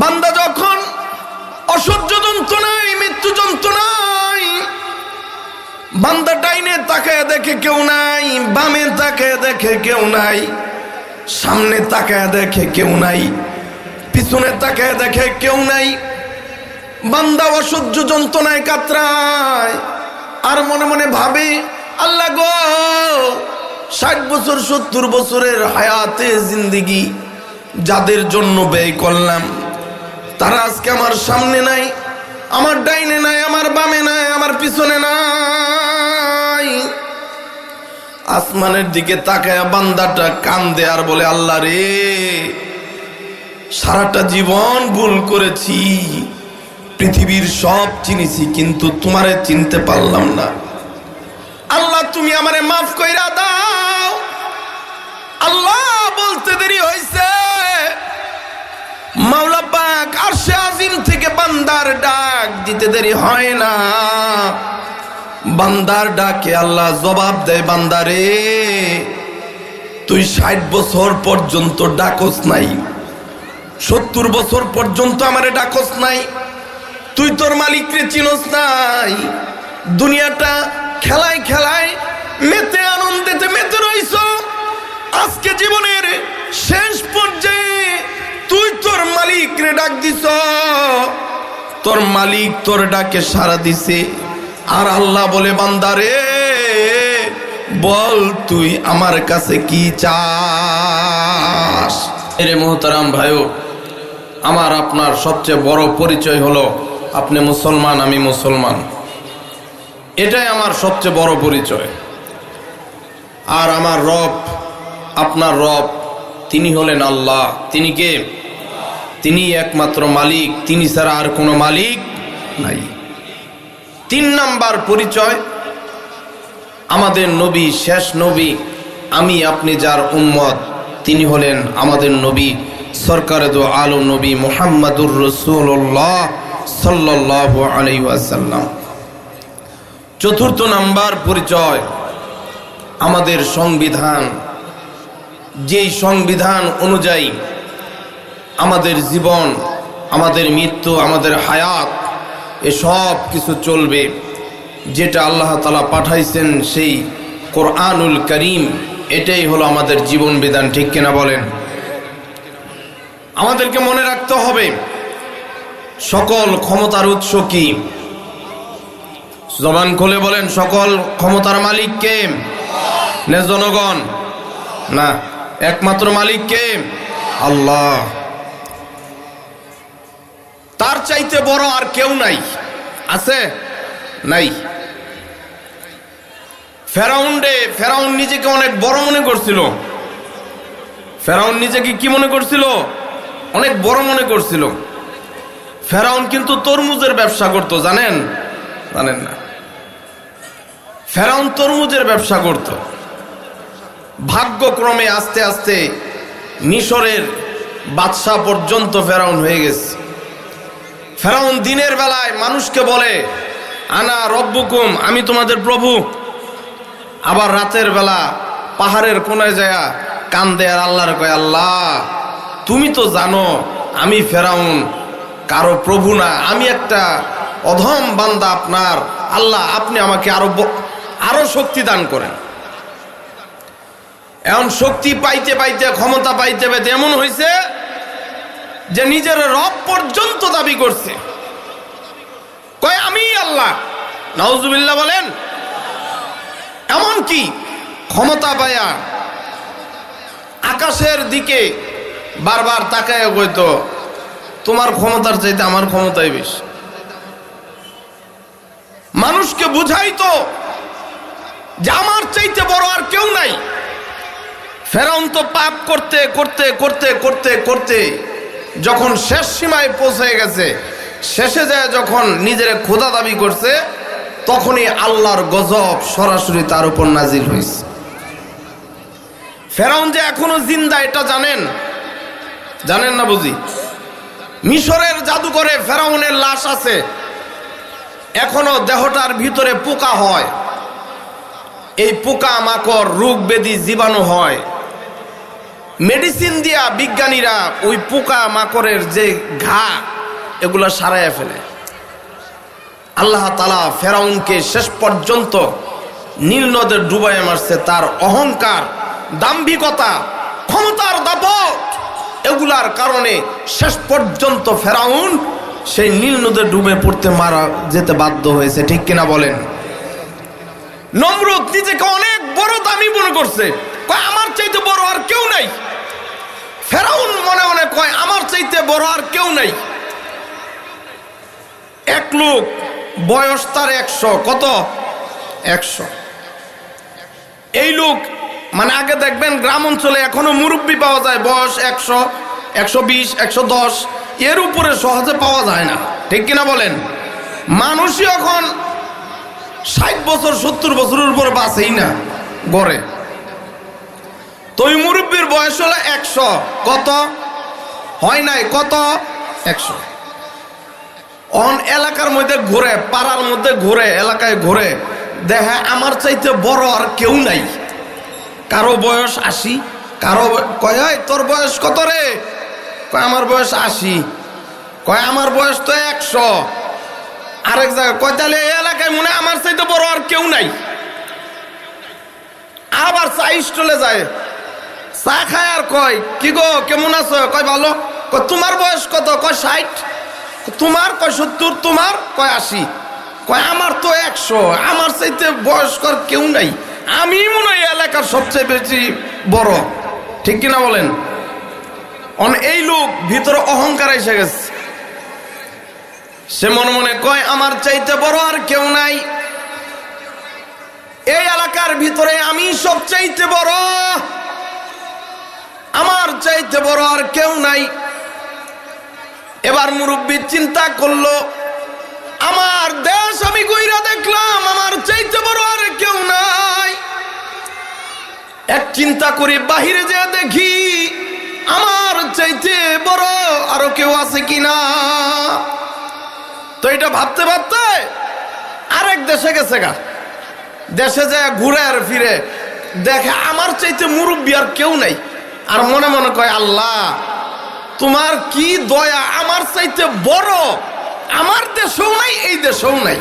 বান্দা যখন অসহ্য যন্ত্রণায়, মৃত্যু যন্ত্রণায়, বান্দা ডাইনে তাকায় দেখে কেউ নাই, বামে তাকায় দেখে কেউ নাই, সামনে তাকায় দেখে কেউ নাই, পিছনে তাকায় দেখে কেউ নাই, বান্দা অসহ্য যন্ত্রণায় কাতরায়, আর মনে মনে ভাবে, আল্লাহ গো, ষাট বছর, সত্তর বছরের হায়াতে জিন্দিগি যাদের জন্য ব্যয় করলাম তারা আজকে আমার সামনে নাই, আমার ডাইনে নাই, আমার বামে নাই, আমার পিছনে নাই। আসমানের দিকে তাকায় বান্দাটা কান্দে আর বলে, আল্লাহ রে, সারাটা জীবন ভুল করেছি, পৃথিবীর সব চিনিছি, কিন্তু তোমারে চিনতে পারলাম না। আল্লাহ, তুমি আমারে মাফ কইরা দাও। দিতে দেরি হয় না। বান্দার ডাকে আল্লাহ জবাব দেয় বান্দারে তুই ষাট বছর পর্যন্ত ডাকস নাই, সত্তর বছর পর্যন্ত আমারে ডাকস নাই, তুই তোর মালিককে চিনস নাই, দুনিয়াটা খেলায় খেলায় মেতে আনন্দেতে মেতে রইছ আজকে জীবনের শেষ পর্যায়ে তুই তোর মালিক রে ডাক দিছ তোর মালিক তোর ডাকে সারা দিছে। আর আল্লাহ বলে, বান্দারে, বল তুই আমার কাছে কি চাস? রে মোহতারাম ভাইও, আমার আপনার সবচেয়ে বড় পরিচয় হলো, আপনি মুসলমান, আমি মুসলমান। এটাই আমার সবচেয়ে বড় পরিচয়। আর আমার রব, আপনার রব, তিনি হলেন আল্লাহ। তিনি কে? তিনি একমাত্র মালিক, তিনি ছাড়া আর কোনো মালিক নাই। তিন নাম্বার পরিচয়, আমাদের নবী শেষ নবী, আমি আপনি যার উম্মত, তিনি হলেন আমাদের নবী, সরকার দো আলো নবী মোহাম্মদুর রসুল্লাহ সাল্লাহ আলাইসাল্লাম চতুর্থ নাম্বার পরিচয়, আমাদের সংবিধান। যেই সংবিধান অনুযায়ী আমাদের জীবন, আমাদের মৃত্যু, আমাদের হায়াত, এসব কিছু চলবে। যেটা আল্লাহ তালা পাঠাইছেন সেই কোরআনুল করিম, এটাই হলো আমাদের জীবন বিধান, ঠিক কিনা বলেন? আমাদেরকে মনে রাখতে হবে, সকল ক্ষমতার উৎস কি? জবান খুলে বলেন, সকল ক্ষমতার মালিক কে? না জনগণ। না, একমাত্র মালিক কে? আল্লাহ। চাইতে বড় আর কেউ নাই। আছে? নাই। ফেরাউন্ডে ফেরাউন নিজেকে অনেক বড় মনে করছিল। ফেরাউন নিজেকে কি মনে করছিল? অনেক বড় মনে করছিল। ফেরাউন কিন্তু তরমুজের ব্যবসা করত, জানেন? জানেন না। ফেরাউন তরমুজের ব্যবসা করত। ভাগ্যক্রমে আস্তে আস্তে মিশরের বাদশাহ পর্যন্ত ফেরাউন হয়ে গেছে। ফেরাউন দিনের বেলায় মানুষকে বলে, আনা রব্বুকুম, আমি তোমাদের প্রভু। আবার রাতের বেলা পাহাড়ের কোনায় যায় কান্দে আর আল্লাহর কয়, আল্লাহ, তুমি তো জানো, আমি ফেরাউন, কারও প্রভু না। আমি একটা অধম বান্দা আপনার। আল্লাহ, আপনি আমাকে আরও আরও শক্তি দান করেন। এমন শক্তি পাইতে পাইতে, ক্ষমতা পাইতে পাইতে এমন হয়েছে যে নিজের রব পর্যন্ত দাবি করছে। কয়, আমি আল্লাহ। নাউজুবিল্লাহ বলেন, এমন কি? ক্ষমতা পায়া আকাশের দিকে বারবার তাকায় কইতো, তোমার ক্ষমতার চাইতে আমার ক্ষমতাই বেশি। মানুষকে বুঝাইতো যে আমার চাইতে বড় আর কেউ নাই। ফেরাউন তো পাপ করতে করতে করতে করতে করতে যখন শেষ সীমায় পৌঁছে গেছে, শেষে যায় যখন নিজের খোদা দাবি করছে, তখনই আল্লাহর গজব সরাসরি তার উপর নাজিল হয়েছে। ফেরাউন যে এখনও জিন্দা, এটা জানেন? জানেন না বুঝি? মিশরের জাদুঘরে ফেরাউনের লাশ আছে। এখনও দেহটার ভিতরে পোকা হয়। এই পোকা, মাকড়, রোগ ব্যাধি জীবাণু হয়। মেডিসিন দিয়া বিজ্ঞানীরা ওই পোকা মাকড়ের যে ঘা, এগুলো সারাইয়া ফেলে। আল্লাহ তালা ফেরাউনকে শেষ পর্যন্ত নীল নদের ডুবাই মারছে তার অহংকার, দাম্ভিকতা, ক্ষমতার দাপট। এগুলার কারণে শেষ পর্যন্ত ফেরাউন সেই নীল নদে ডুবে পড়তে মারা যেতে বাধ্য হয়েছে। ঠিক কিনা বলেন? নমরুদ নিজেকে অনেক বড় দামি মনে করছে। আমার চাইতে বড় আর কেউ নাই ফেরাউন মনে মনে কয় আমার চাইতে বড় আর কেউ নাই। এক লোক, বয়স তার একশো, কত? একশো। এই লোক মানে আগে দেখবেন গ্রাম অঞ্চলে এখনও মুরব্বী পাওয়া যায়, বয়স একশো একশো বিশ, একশো দশ, এর উপরে সহজে পাওয়া যায় না। ঠিক কিনা বলেন? মানুষই এখন ষাট বছর, সত্তর বছরের উপরে বাঁচেই না, গড়ে। তো ওই মুরব্বীর বয়স হলো একশো, কত? হয় নাই কত? একশো। অন এলাকার মধ্যে ঘুরে পাড়ার মধ্যে ঘুরে এলাকায় ঘুরে দেখে আমার চাইতে বড় আর কেউ নাই। কারও বয়স আশি কারও কয় "এই, তোর বয়স কত রে? কয় আমার বয়স আশি। কয় আমার বয়স তো একশো। আরেক জায়গায় কয় তাহলে এই এলাকায় মনে আমার চাইতে বড় আর কেউ নাই। আবার চা স্টলে যায়। চা খায় আর কয় কি গো কেমন আছো? কয় ভালো। তোমার বয়স কত? কয়, ষাট। তোমার? কয়, সত্তর। তোমার? কয়, আশি। কয়, আমার তো একশো। আমার চাইতে বয়স্কর কেউ নাই। আমি মনে হয় এলাকার সবচেয়ে বেশি বড়। ঠিক কিনা বলেন? অন, এই লোক ভিতরে অহংকার এসে গেছে। সে মনে মনে কয়, আমার চাইতে বড় আর কেউ নাই। এই এলাকার ভিতরে আমি সবচাইতে বড়। আমার চাইতে বড় আর কেউ নাই। এবার মুরব্বী চিন্তা করল, আমার দেশ আমি কইরা দেখলাম, আমার চাইতে বড় আর কেউ নাই। এক চিন্তা করে বাহিরে যে দেখি, আমার চাইতে বড় আরও কেউ আছে কিনা? তো এটা ভাবতে ভাবতে আরেক দেশে গেছে গা। দেশে যায় ঘুরে আর ফিরে দেখে, আমার চাইতে মুরব্বী আর কেউ নাই। আর মনে মনে কয়, আল্লাহ তোমার কি দয়া? আমার চাইতে বড়? আমার দেশেও নাই, এই দেশেও নাই।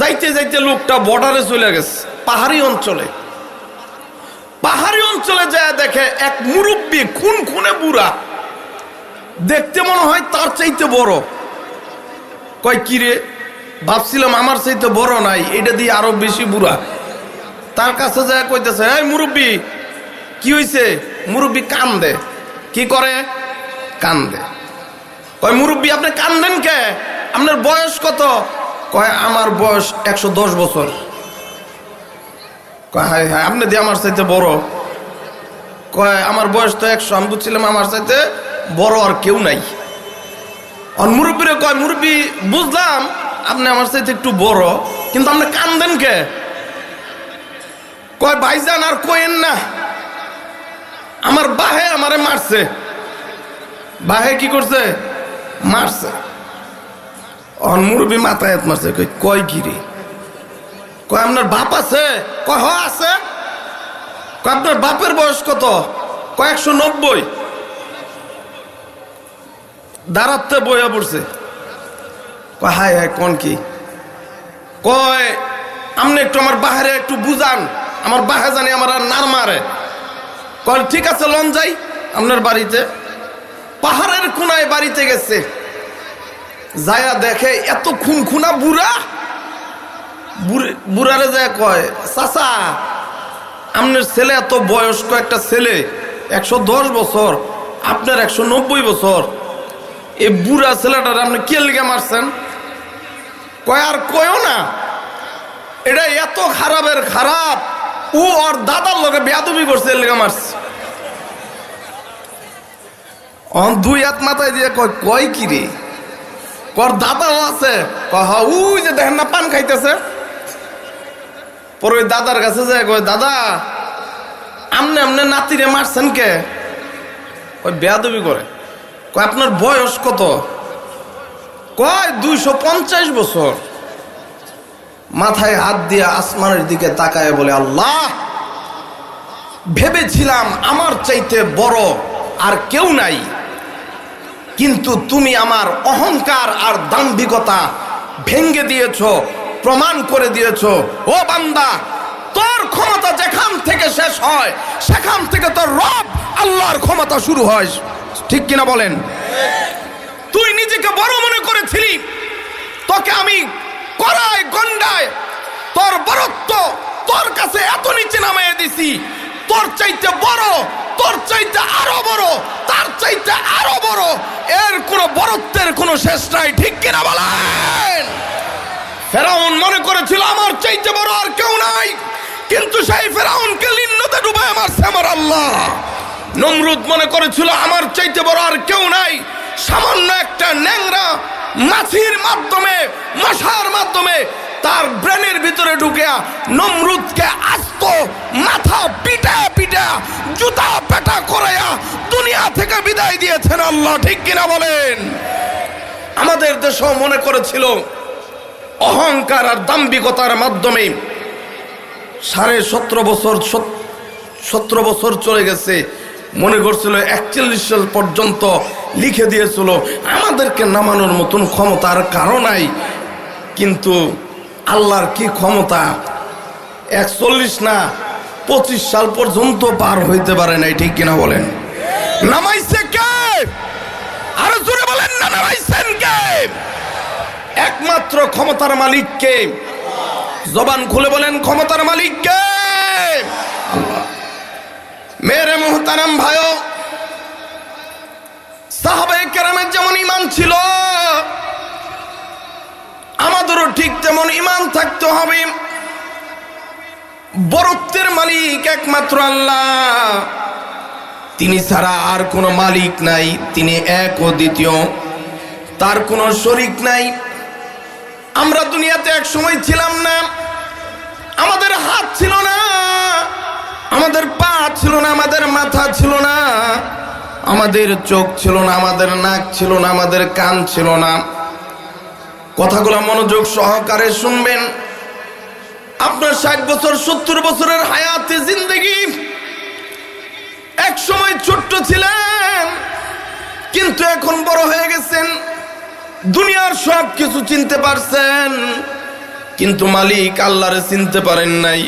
যাইতে যাইতে লোকটা বর্ডারে চলে গেছে, পাহাড়ি অঞ্চলে। পাহাড়ি অঞ্চলে যায় দেখে এক মুরব্বী খুন খুনে বুড়া। দেখতে মনে হয় তার চাইতে বড়। কয় কিরে ভাবছিলাম আমার চাইতে বড় নাই, এটা দিয়ে আরও বেশি বুড়া। তার কাছে যায় কইতেছে, এই মুরব্বী, কি হইছে? মুরব্বী কান্দে। কি করে? কান্দে। কয়, মুরব্বী, আপনি কান্দেন কে? আপনার বয়স কত? কয়, আমার বয়স একশো দশ বছর। কয়, হায় হায়, আপনি দিয়ে আমার চাইতে বড়? কয়, আমার বয়স তো একশো, আমি বুঝছিলাম আমার চাইতে বড় আর কেউ নাই। আর মুরব্বীরে কয়, মুরব্বী, বুঝলাম আপনি আমার চাইতে একটু বড়, কিন্তু আপনি কান্দেন কে? কয়, ভাইজান, আর কয়েন না। আমার বাহে আমারে মারছে। বাহে কি করছে? মারছে। অন মুরব্বী মাথায় হাত মারছে কয় গিরি কয় আপনার বাপ আছে? কয় হ, আছে? কয় আপনার বাপের বয়স কত? কয়েকশো নব্বই? দাঁড়াতে বইয়া পড়ছে। কয় হায় হায়, কোন কি? কয় আপনি একটু আমার বাহারে একটু বুঝান। আমার বাহে জানি আমার আর নার মারে। ঠিক আছে, লন যাই। আপনার বাড়িতে। পাহাড়ের কোনায় বাড়িতে গেছে। যায়া দেখে, এত খুন খুনা বুড়ে- বুড়ারে যায় কয়, চাচা, আপনার ছেলে এত বয়স্ক একটা ছেলে, একশো দশ বছর, আপনার একশো নব্বই বছর। এই বুড়া ছেলেটার আপনি কে লিগে মারছেন? কয়, আর কয়ও না। এটা এত খারাপের খারাপ। ও ওর দাদার লোকে বেয়াদবি করছে, এর লিগে মারছে। অন দুই হাত মাথায় দিয়ে কয় কয় কি রে? কর, দাদাও আছে। কয়, হা, উই যে দেখেন না, পান খাইতেছে। পরে ওই দাদার কাছে যায়, কয়, দাদা, আমনে আমনে নাতিরে মারছেন কে? ওই বেয়াদবি করে। কয়, আপনার বয়স কত? কয়, দুইশো পঞ্চাশ বছর। মাথায় হাত দিয়ে আসমানের দিকে তাকায় বলে আল্লাহ ভেবেছিলাম আমার চাইতে বড় আর কেউ নাই। কিন্তু তুমি আমার অহংকার আর দাম্ভিকতা ভেঙ্গে দিয়েছ প্রমাণ করে দিয়েছ। ও বান্দা তোর ক্ষমতা যেখান থেকে শেষ হয় সেখান থেকে তোর রব আল্লাহর ক্ষমতা শুরু হয়। ঠিক কিনা বলেন? তুই নিজেকে বড় মনে করেছিলি তোকে আমি করায় গন্ডায়, তোর বরত্ব, তোর কাছে এত নিচে নামিয়ে দিছি। তোর চাইতে বড়, তোর চাইতে আরও বড়, তার চাইতে আরও বড়, এর কোনো বরত্বের কোনো শেষ নাই, ঠিক কিনা বলেন? ফেরাউন মনে করেছিল, আমার চাইতে বড় আর কেউ নাই। কিন্তু সেই ফেরাউনকে লিন্নতে ডুবে আমার আমার আল্লাহ। নমরুদ মনে করেছিল, আমার চাইতে বড় আর কেউ নাই। সামান্য একটা ন্যাংরা মাছির মাধ্যমে, মশার মাধ্যমে তার ব্রেনের ভিতরে ঢুকে নমরুদকে আস্ত মাথা পিটা পিটা জুতা পেটা করাইয়া দুনিয়া থেকে বিদায় দিয়েছেন আল্লাহ, ঠিক কিনা বলেন? আমাদের দেশও মনে করেছিল অহংকার আর দাম্ভিকতার মাধ্যমে সাড়ে সতেরো বছর সতেরো বছর চলে গেছে। মনে করছিল একচল্লিশ সাল পর্যন্ত লিখে দিয়েছিল। আমাদেরকে নামানোর মতন ক্ষমতার কারণ নাই। কিন্তু আল্লাহর কি ক্ষমতা? একচল্লিশ না পঁচিশ সাল পর্যন্ত পার হইতে পারে নাই, ঠিক কিনা বলেন? নামাইছে কে? আরও জোরে বলেন না, নামাইছেন কে? একমাত্র ক্ষমতার মালিককে জবান খুলে বলেন, ক্ষমতার মালিককে আল্লাহ। মেরে মুহতারাম ভাই সাহাবে কেরামের যেমন ইমান ছিল, আমাদেরও ঠিক তেমন ইমান থাকতে হবে। বরত্বের মালিক একমাত্র আল্লাহ। তিনি ছাড়া আর কোনো মালিক নাই, তিনি এক ও দ্বিতীয়। তার কোনো শরিক নাই। আমরা দুনিয়াতে এক সময় ছিলাম না, আমাদের হাত ছিল না, আমাদের পা ছিল না, আমাদের মাথা ছিল না। আমাদের চোখ ছিল না, আমাদের নাক ছিল না, আমাদের কান ছিল না। কথাগুলো মনোযোগ সহকারে শুনবেন। আপনার ষাট বছর, সত্তর বছরের হায়াতে জিন্দগি। এক সময় ছোট্ট ছিলেন, কিন্তু এখন বড় হয়ে গেছেন। দুনিয়ার সব কিছু চিনতে পারছেন, কিন্তু মালিক আল্লাহরে চিনতে পারেন নাই।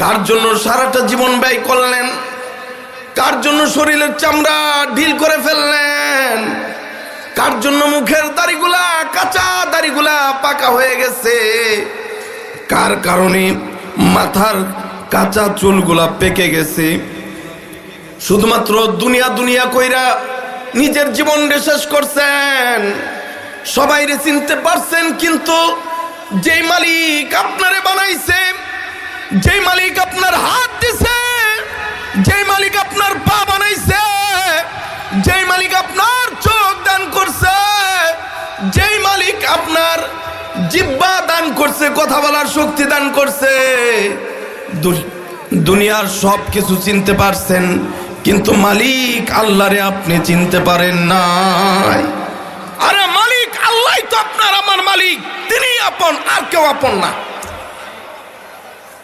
কার জন্য সারাটা জীবন ব্যয় করলেন? কার জন্য শরীরের চামড়া ঢিল করে ফেললেন? কার জন্য মুখের দাড়িগুলা, কাঁচা দাড়িগুলা পাকা হয়ে গেছে? কার কারণে মাথার কাঁচা চুলগুলা পেকে গেছে? শুধুমাত্র দুনিয়া দুনিয়া কইরা নিজের জীবন শেষ করছেন। সবাই রে চিনতে পারছেন, কিন্তু যেই মালিক আপনারে বানাইছে, যেই মালিক আপনার হাত দিছে যেই মালিক আপনার পা বানাইছে, যেই মালিক আপনার চোখ দান করছে, যেই মালিক আপনার জিব্বা দান করছে, কথা বলার শক্তি দান করছে দুনিয়ার সব কিছু চিনতে পারছেন, কিন্তু মালিক আল্লাহরে আপনি চিনতে পারেন নাই। আরে মালিক, আল্লাহ তো আপনার আমার মালিক, তিনি আপন, আর কেউ আপন না।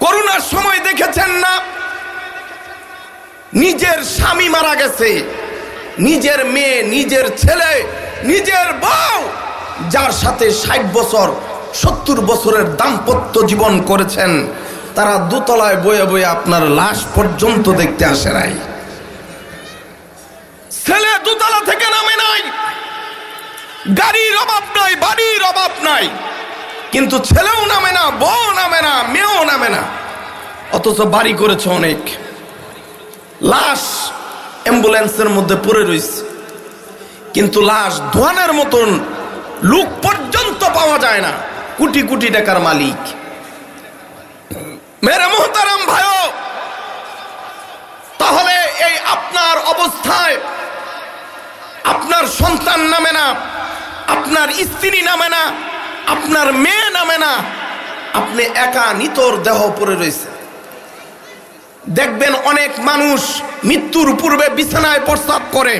করোনার সময় দেখেছেন না? নিজের স্বামী মারা গেছে। নিজের মেয়ে, নিজের ছেলে, নিজের বউ, যার সাথে ষাট বছর, সত্তর বছরের দাম্পত্য জীবন করেছেন, তারা দোতলায় বয়ে বয়ে আপনার লাশ পর্যন্ত দেখতে আসে নাই। ছেলে দোতলা থেকে নামে নাই। গাড়ির অভাব নাই, বাড়ির অভাব নাই। কিন্তু ছেলেও নামে না বউ নামে না, মেয়েও নামে না। অথচ বাড়ি করেছে অনেক। লাশ অ্যাম্বুলেন্সের মধ্যে পড়ে রয়েছে। কিন্তু লাশ ধোয়ানের মতন লুক পর্যন্ত পাওয়া যায় না। কোটি কোটি টাকার মালিক। মেরে মোহতারাম ভাই তাহলে এই আপনার অবস্থায় আপনার সন্তান নামে না, আপনার স্ত্রী নামে না, আপনার মেয়ে নামে না, আপনি একা নিতর দেহ পড়ে রয়েছে। দেখবেন অনেক মানুষ মৃত্যুর পূর্বে বিছানায় প্রস্তাব করে,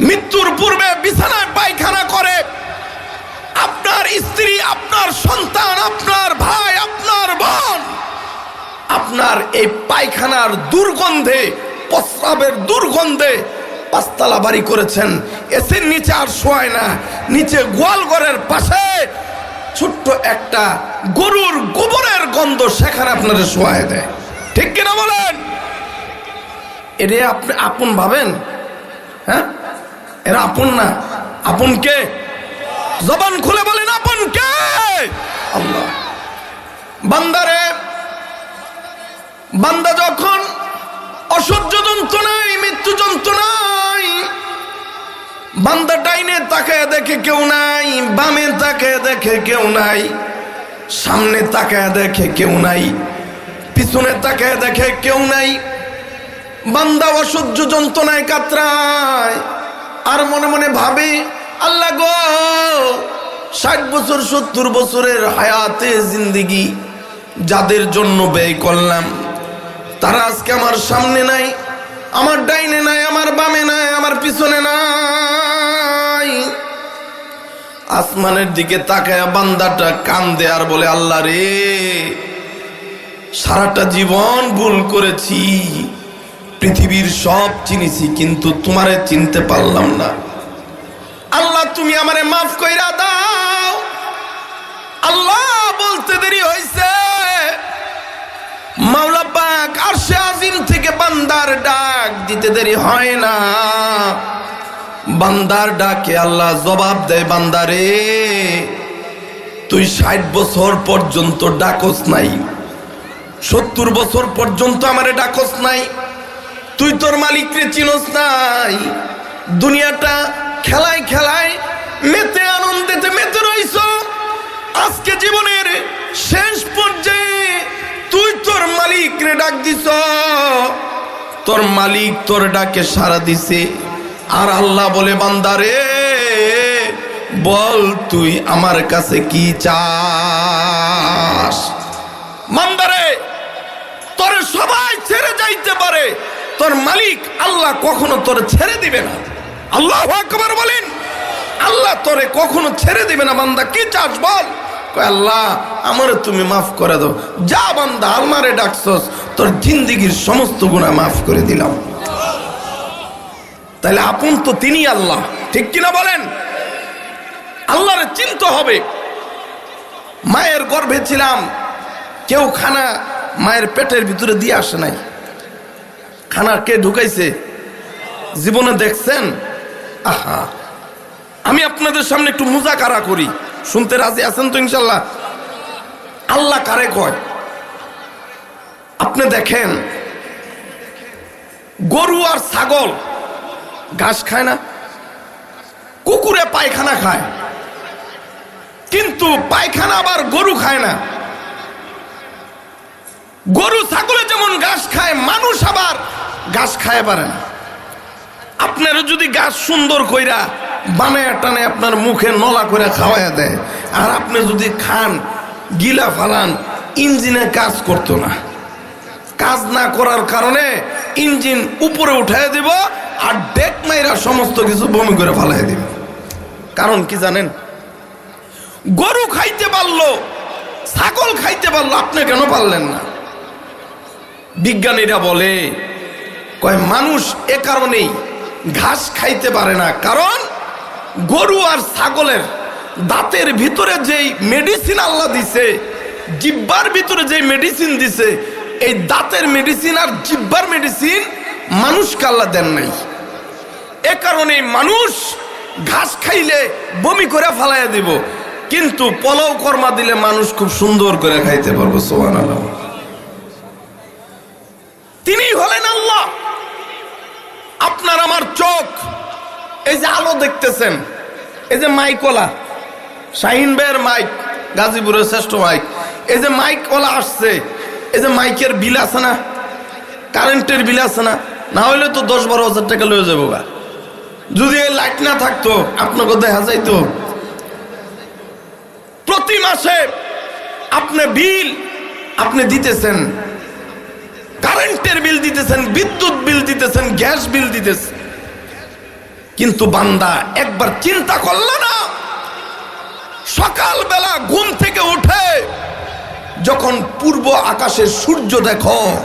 মৃত্যুর পূর্বে বিছানায় পায়খানা করে। আপনার স্ত্রী, আপনার সন্তান, আপনার ভাই, আপনার বোন, আপনার এই পায়খানার দুর্গন্ধে, প্রস্রাবের দুর্গন্ধে পাঁচতলা বাড়ি করেছেন। এসির নিচে আর শোয় না, নিচে গোয়ালঘরের পাশে ছোট্ট একটা গরুর গোবরের গন্ধ সেখানে আপনাদের শোয়ায় দেয়। ঠিক কিনা বলেন? এরে আপনি আপন ভাবেন? হ্যাঁ? এরা আপন না। আপন কে? জবান খুলে বলেন আপন কে? আল্লাহ। বান্দারে বান্দা যখন অসহ্য যন্ত্রণায় মৃত্যু যন্ত্রণায় বান্দা ডাইনে তাকায় দেখে কেউ নাই বামে তাকায় দেখে কেউ নাই সামনে তাকায় দেখে কেউ নাই পিছনে তাকায় দেখে কেউ নাই। বান্দা অসহ্য যন্ত্রণায় কাতরায়। আর মনে মনে ভাবে, আল্লাহ গো, ষাট বছর, সত্তর বছরের হায়াতে জিন্দিগি যাদের জন্য ব্যয় করলাম, তারা আজকে আমার সামনে নাই, আমার ডাইনে নাই, আমার বামে নাই, আমার পিছনে নাই। আসমানের দিকে তাকায় বান্দাটা কান্দে আর বলে, আল্লাহ রে সারাটা জীবন ভুল করেছি। পৃথিবীর সব চিনিছি কিন্তু তোমারে চিনতে পারলাম না। আল্লাহ, তুমি আমারে মাফ কইরা দাও। আল্লাহ, বলতে দেরি হইছে। মাওলা পাক আরশে আজিম থেকে বান্দার ডাক দিতে দেরি হয় না। বান্দার ডাকে আল্লাহ জবাব দেয় বান্দারে তুই ষাট বছর পর্যন্ত ডাকস নাই। সত্তর বছর পর্যন্ত আমারে ডাকস নাই। তুই তোর মালিককে চিনস নাই। দুনিয়াটা খেলায় খেলায় মেতে আনন্দেতে মেতে রইছ আজকে জীবনের শেষ পর্যায়ে তুই তোর মালিক রে ডাক দিছ তোর মালিক তোর ডাকে সারা দিছে। আর আল্লাহ বলে, বান্দারে, বল তুই আমার কাছে কি চাস? বান্দারে তোরে সবাই ছেড়ে যাইতে পারে। তোর মালিক আল্লাহ কখনো তোর ছেড়ে দিবে না। আল্লাহ আকবার বলেন, আল্লাহ তোরে কখনো ছেড়ে দিবে না, বান্দা, কি চাস বল? আল্লাহ, আমারে তুমি মাফ করে দাও। যা বান্দা আমারে ডাকছস, তোর জিন্দিগির সমস্ত গুণা মাফ করে দিলাম। তাহলে আপন তো তিনি আল্লাহ, ঠিক কিনা বলেন? আল্লাহরে চিনতে হবে। মায়ের গর্ভে ছিলাম, কেউ খানা মায়ের পেটের ভিতরে দিয়ে আসে নাই। খানা কে ঢুকাইছে? জীবনে দেখছেন? আহা। আমি আপনাদের সামনে একটু মুজাকারা করি। শুনতে রাজি আছেন তো ইনশাল্লাহ? আল্লাহ কারে কয়? আপনি দেখেন, গরু আর ছাগল ঘাস খায় না, কুকুরে পায়খানা খায়। কিন্তু পায়খানা আবার গরু খায় না। গরু, ছাগলে যেমন ঘাস খায়, মানুষ আবার ঘাস খায় পারে না। আপনারও যদি গাছ সুন্দর কইরা বানায় টানে আপনার মুখে নলা করে খাওয়াইয়া দেয়, আর আপনি যদি খান, গিলা ফালান, ইঞ্জিনে কাজ করতো না। কাজ না করার কারণে ইঞ্জিন উপরে উঠাই দিব আর ডেক মাইরা সমস্ত কিছু বমি করে ফালাই দিব। কারণ কি জানেন? গরু খাইতে পারল, ছাগল খাইতে পারল, আপনি কেন পারলেন না? বিজ্ঞানীরা বলে, কয়, মানুষ এ কারণেই ঘাস খাইতে পারে না, কারণ গরু আর ছাগলের দাঁতের ভিতরে যেই মেডিসিন আল্লাহ দিছে, জিব্বার ভিতরে যেই মেডিসিন দিছে, এই দাঁতের মেডিসিন আর জিব্বার মেডিসিন মানুষকে আল্লাহ দেন নাই। এ কারণে মানুষ ঘাস খাইলে বমি করে ফালাইয়া দিব, কিন্তু পলও কর্মা দিলে মানুষ খুব সুন্দর করে খাইতে পারব সোহান আল্লাহ তিনি হলেন আল্লাহ আপনার আমার চোখ এই যে আলো দেখতেছেন, এই যে মাইকওয়ালা শাহিন ভাইয়ের মাইক গাজীপুরের শ্রেষ্ঠ মাইক এই যে মাইকওয়ালা আসছে, এই যে মাইকের বিল আছে না কারেন্টের বিল আছে না না হইলে তো দশ বারো হাজার টাকা লয়ে যাব গা। যদি এই লাইট না থাকতো, আপনাকে দেখা যাইতো। প্রতি মাসে আপনি বিল আপনি দিতেছেন কারেন্টের বিল দিতেছেন, বিদ্যুৎ বিল দিতেছেন গ্যাস বিল দিতেছেন। কিন্তু বান্দা একবার চিন্তা করল না। সকালবেলা ঘুম থেকে উঠে যখন পূর্ব আকাশে সূর্য দেখো,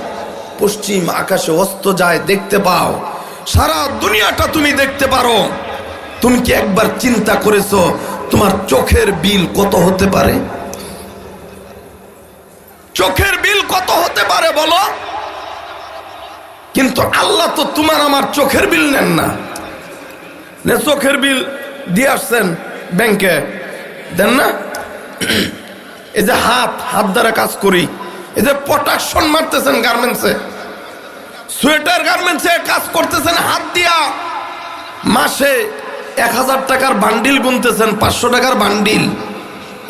পশ্চিম আকাশে অস্ত যায়, দেখতে পাও, সারা দুনিয়াটা তুমি দেখতে পারো। তুমি কি একবার চিন্তা করেছ তোমার চোখের বিল কত হতে পারে? চোখের বিল কত হতে পারে বলো? কিন্তু আল্লাহ তো তোমার আমার চোখের বিল নেন না। নে চোখের বিল দিয়ে আসছেন ব্যাংকে, দেন না? এই যে হাত হাত দ্বারা কাজ করি, এই যে প্রোটাকশন মারতেছেন গার্মেন্টসে, সোয়েটার গার্মেন্টসে কাজ করতেছেন হাত দিয়া, মাসে এক হাজার টাকার বান্ডিল গুনতেছেন, পাঁচশো টাকার বান্ডিল।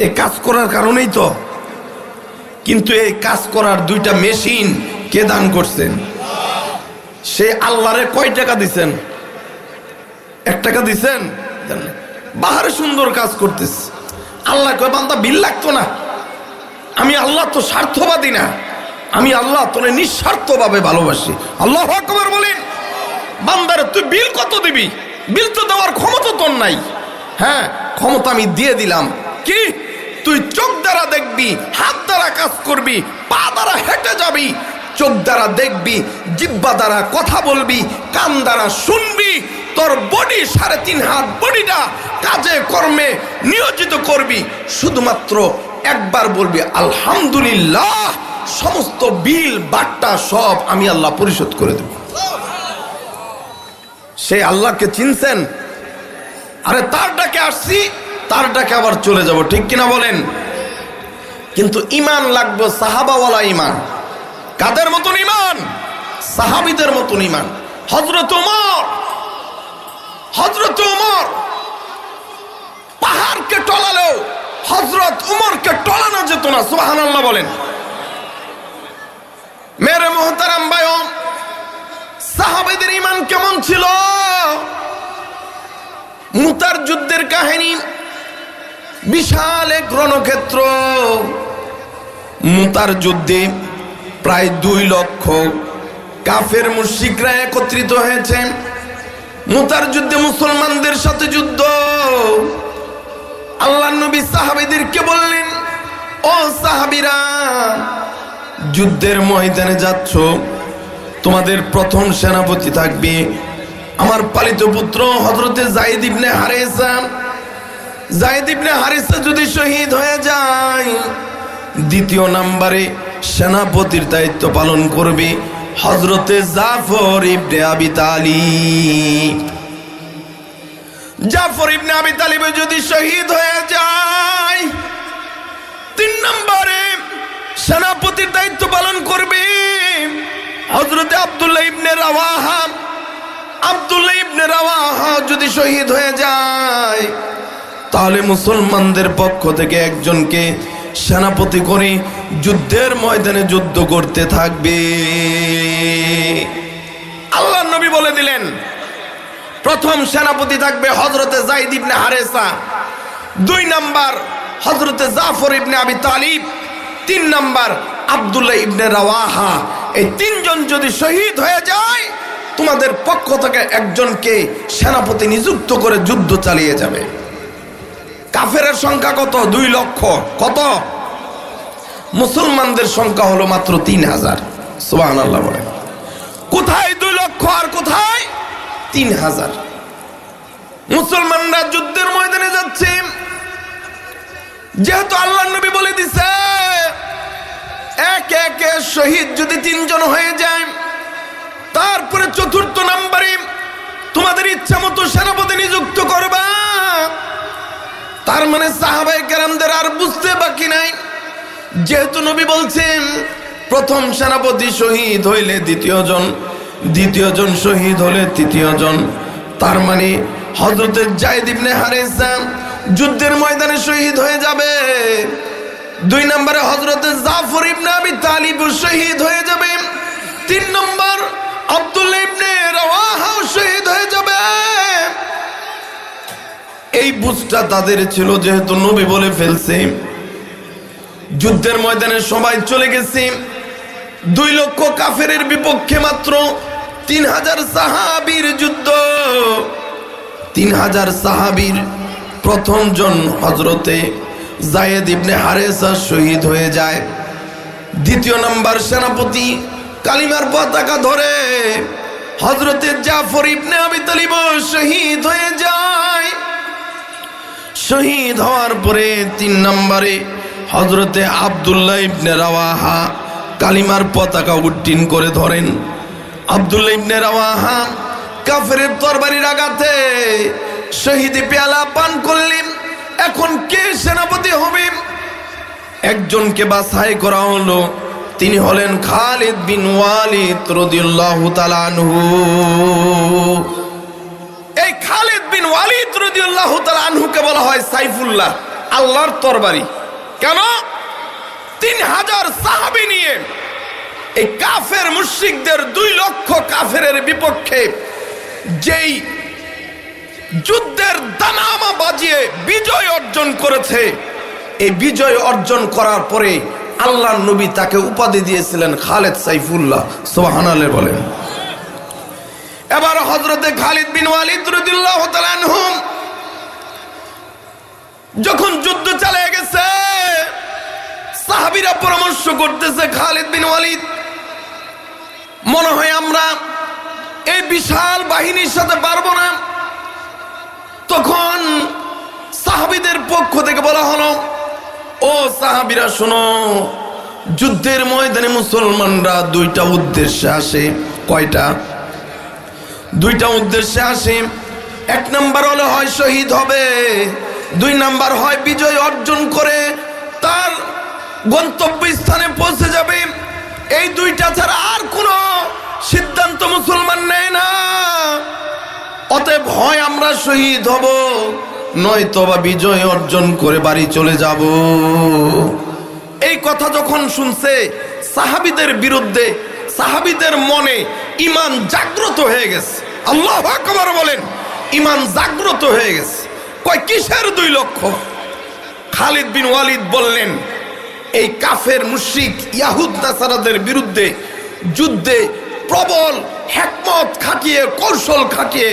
এই কাজ করার কারণেই তো। কিন্তু এই কাজ করার দুইটা মেশিন কে দান করছেন? সে আল্লাহরে কয় টাকা দিছেন? এক টাকা দিছেন? বাহারে সুন্দর কাজ করতেছ। আল্লাহ কয়, বান্দা, বিল লাগতো না। আমি আল্লাহ তো স্বার্থবাদী না। আমি আল্লাহ তোরে নিঃস্বার্থভাবে ভালোবাসি। আল্লাহ আকবর বলেন। বান্দারে, তুই বিল কত দিবি? বিল তো দেওয়ার ক্ষমতা তোর নাই। হ্যাঁ ক্ষমতা আমি দিয়ে দিলাম। কি? তুই চোখ দ্বারা দেখবি, হাত দ্বারা কাজ করবি, পা দ্বারা হেঁটে যাবি, চোখ দ্বারা দেখবি জিব্বা দ্বারা কথা বলবি, কান দ্বারা শুনবি তোর বডি সাড়ে তিন হাত বডিটা কাজে কর্মে নিয়োজিত করবি। শুধুমাত্র একবার বলবি, আলহামদুলিল্লাহ, সমস্ত বিল, বাট্টা সব আমি আল্লাহ পরিশোধ করে দেব। সে আল্লাহকে চিনছেন? আরে তার ডাকে আসছি, তার ডাকে আবার চলে যাব, ঠিক কিনা বলেন? কিন্তু ইমান লাগবে সাহাবাওয়ালা ইমান। কাদের মতন ইমান? সাহাবিদের মতন ইমান। হজরত উমর হজরত উমর পাহাড়কে টলালেও হজরত উমরকে টলানো যেত না সুবাহান আল্লাহ বলেন। মেরে মোহতারাম বায়ম সাহাবেদের ইমান কেমন ছিল? মুতার যুদ্ধের কাহিনী, বিশাল এক রণক্ষেত্র। মুতার যুদ্ধে প্রায় দুই লক্ষ কাফের মুশিকরা একত্রিত হয়েছে। মুতার যুদ্ধে মুসলমানদের সাথে যুদ্ধ। আল্লাহ নবী সাহাবিদেরকে বললেন, ও সাহাবিরা, যুদ্ধের ময়দানে যাচ্ছ, তোমাদের প্রথম সেনাপতি থাকবে আমার পালিত পুত্র হজরতে জাইদ ইবনে হারেসা। জাইদ ইবনে হারিসা যদি শহীদ হয়ে যায়, দ্বিতীয় নাম্বারে সেনাপতির দায়িত্ব পালন করবে হজরতে জাফর ইবনে আবি তালিব। জাফর ইবনে আবি তালিব যদি শহীদ হয়ে যায়, তিন নম্বরে সেনাপতির দায়িত্ব পালন করবে। হজরতে আব্দুল্লাহ ইবনে রাওয়াহা। আব্দুল্লাহ ইবনে রাওয়াহা যদি শহীদ হয়ে যায়, তাহলে মুসলমানদের পক্ষ থেকে একজনকে সেনাপতি করে, যুদ্ধের ময়দানে যুদ্ধ করতে থাকবে। আল্লাহ নবী বলে দিলেন, প্রথম সেনাপতি থাকবে হজরতে জাইদ ইবনে হারেসা, দুই নাম্বার হজরতে জাফর ইবনে আবি তালিব, তিন নাম্বার আব্দুল্লাহ ইবনে রাওয়াহা। এই তিনজন যদি শহীদ হয়ে যায়, তোমাদের পক্ষ থেকে একজনকে সেনাপতি নিযুক্ত করে যুদ্ধ চালিয়ে যাবে। কাফের সংখ্যা কত? দুই লক্ষ। কত? মুসলমানদের সংখ্যা হলো মাত্র তিন হাজার। আল্লাহ কোথায় দুই লক্ষ আর কোথায় তিন হাজার? মুসলমানরা যুদ্ধের ময়দানে যাচ্ছে। যেহেতু আল্লাহ নবী বলে দিছে, এক একে শহীদ যদি তিনজন হয়ে যায়, তারপরে চতুর্থ নাম্বারে তোমাদের ইচ্ছা মতো সেনাপতি নিযুক্ত করবা। তার মানে সাহাবাই কেরামদের আর বুঝতে বাকি নাই। যেহেতু নবী বলছেন, প্রথম সেনাপতি শহীদ হইলে দ্বিতীয় জন দ্বিতীয় জন শহীদ হলে তৃতীয় জন তার মানে হজরতের জায়দ ইবনে হারেসা যুদ্ধের ময়দানে শহীদ হয়ে যাবে। দুই নম্বরে হজরতের জাফর ইবনে আবি তালিব শহীদ হয়ে যাবে। তিন নম্বর আব্দুল্লাহ ইবনে রাওয়াহা শহীদ হয়ে যাবে। এই বুঝটা তাদের ছিল যেহেতু নবী বলে ফেলছে। যুদ্ধের ময়দানে সবাই চলে গেছে। দুই লক্ষ কাফের বিপক্ষে মাত্র তিন হাজার সাহাবির যুদ্ধ। তিন হাজার সাহাবির প্রথম জন হজরতে জায়েদ ইবনে হারেসা শহীদ হয়ে যায়। দ্বিতীয় নাম্বার সেনাপতি কালিমার পতাকা ধরে হজরতের জাফর ইবনে আবি তালিব শহীদ হয়ে যায়। শহীদ হওয়ার পরে তিন নম্বরে হজরতে আবদুল্লাহ ইবনে রাওয়াহা কালিমার পতাকা উড্ডীন করে ধরেন। আবদুল্লাহ ইবনে রাওয়াহা কাফের তরবারির আঘাতে শহীদি পেয়ালা পান করলেন। এখন কে সেনাপতি হবে? একজনকে বাছাই করা হলো। তিনি হলেন খালিদ বিন ওয়ালিদ রাদিয়াল্লাহু তাআলা আনহু। এই খালিদ বিন ওয়ালিদ রাদিয়াল্লাহু তাআলা আনহুকে বলা হয় সাইফুল্লাহ, আল্লাহর তরবারি। কেন? তিন হাজার সাহাবী নিয়ে এই কাফের মুশরিকদের দুই লক্ষ কাফেরের বিপক্ষে যেই যুদ্ধের দানামা বাজিয়ে বিজয় অর্জন করেছে, এই বিজয় অর্জন করার পরে আল্লাহ নবী তাকে উপাধি দিয়েছিলেন খালেদ সাইফুল্লাহ। সোহানালে বলেন। এবার হজরতে খালিদ বিন যখন যুদ্ধ চালিয়ে গেছে, সাহাবিরা পরামর্শ করতেছে, খালিদ বিন ওয়ালিদ, মনে হয় আমরা এই বিশাল বাহিনীর সাথে পারব না। তখন সাহাবিদের পক্ষ থেকে বলা হলো, ও সাহাবিরা, শোনো, যুদ্ধের ময়দানে মুসলমানরা দুইটা উদ্দেশ্যে আসে, কয়টা? দুইটা উদ্দেশ্যে আসে। এক নাম্বার হলে হয় শহীদ হবে, দুই নাম্বার হয় বিজয় অর্জন করে তার গন্তব্য স্থানে পৌঁছে যাবে। এই দুইটা ছাড়া আর কোনো সিদ্ধান্ত মুসলমান নেয় না। অতএব হয় আমরা শহীদ হব, নয়তো বা বিজয় অর্জন করে বাড়ি চলে যাব। এই কথা যখন শুনছে, সাহাবিদের বিরুদ্ধে সাহাবিদের মনে ইমান জাগ্রত হয়ে গেছে। আল্লাহ আকবার বলেন ইমান জাগ্রত হয়ে গেছে। কয়, কিসের দুই লক্ষ খালিদ বিন ওয়ালিদ বললেন, এই কাফের মুশরিক ইয়াহুদ নাসারাদের বিরুদ্ধে যুদ্ধে প্রবল হেকমত খাটিয়ে, কৌশল খাটিয়ে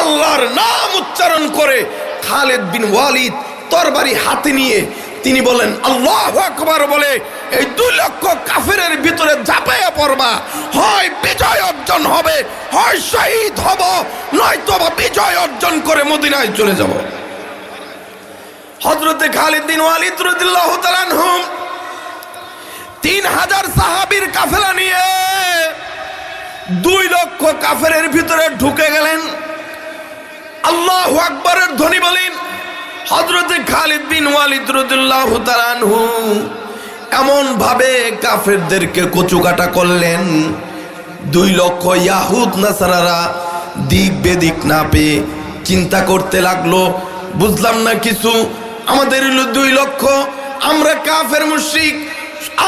আল্লাহর নাম উচ্চারণ করে খালেদ বিন ওয়ালিদ তরবারি হাতে নিয়ে তিনি বলেন, আল্লাহ আকবার বলে, এই দুই লক্ষ কাফেরের ভিতরে ঝাঁপাইয়া পড়বা। হয় বিজয় অর্জন হবে, হয় শহীদ হব নয়তো বিজয় অর্জন করে মদিনায় চলে যাব। হজরতে খালিদিন ওয়ালিদ রদিল্লাহ তালানহুম তিন হাজার সাহাবীর কাফেলা নিয়ে দুই লক্ষ কাফেরের ভিতরে ঢুকে গেলেন। আল্লাহ আকবরের ধ্বনি বলেন হজরতে খালিদ বিন ওয়ালিদ রদুল্লাহ তালানহু এমন ভাবে কাফেরদেরকে কচুকাটা করলেন। দুই লক্ষ ইয়াহুদ নাসারারা দিক বেদিক না পেয়ে চিন্তা করতে লাগল, বুঝলাম না কিছু, আমাদের দুই লক্ষ, আমরা কাফের মুশরিক,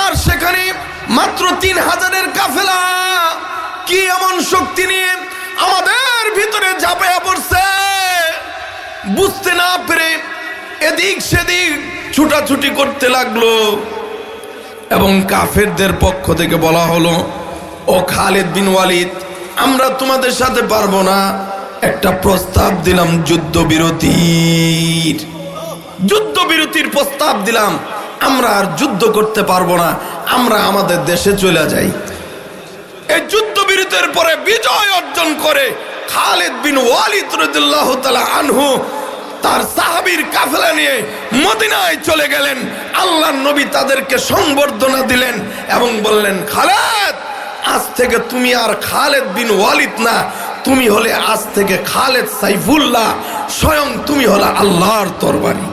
আর সেখানে মাত্র তিন হাজারের কাফেলা। কি এমন শক্তি নিয়ে আমাদের ভিতরে ঝাঁপাইয়া পড়ছে? বুঝতে না পেরে এদিক সেদিক ছুটাছুটি করতে লাগল। এবং কাফেরদের পক্ষ থেকে বলা হলো, ও খালেদ বিন ওয়ালিদ, আমরা তোমাদের সাথে পারব না। একটা প্রস্তাব দিলাম যুদ্ধ বিরতির যুদ্ধ বিরতির প্রস্তাব দিলাম, আমরা আর যুদ্ধ করতে পারব না, আমরা আমাদের দেশে চলে যাই। এই যুদ্ধ বিরতির পরে বিজয় অর্জন করে খালেদ বিন ওয়ালিদ রাদিয়াল্লাহু তাআলা আনহু তার সাহাবীর কাফেলা নিয়ে মদিনায় চলে গেলেন। আল্লাহর নবী তাদেরকে সংবর্ধনা দিলেন এবং বললেন, খালেদ, আজ থেকে তুমি আর খালেদ বিন ওয়ালিদ না, তুমি হলে আজ থেকে খালেদ সাইফুল্লাহ, স্বয়ং তুমি হলে আল্লাহর তরবারি।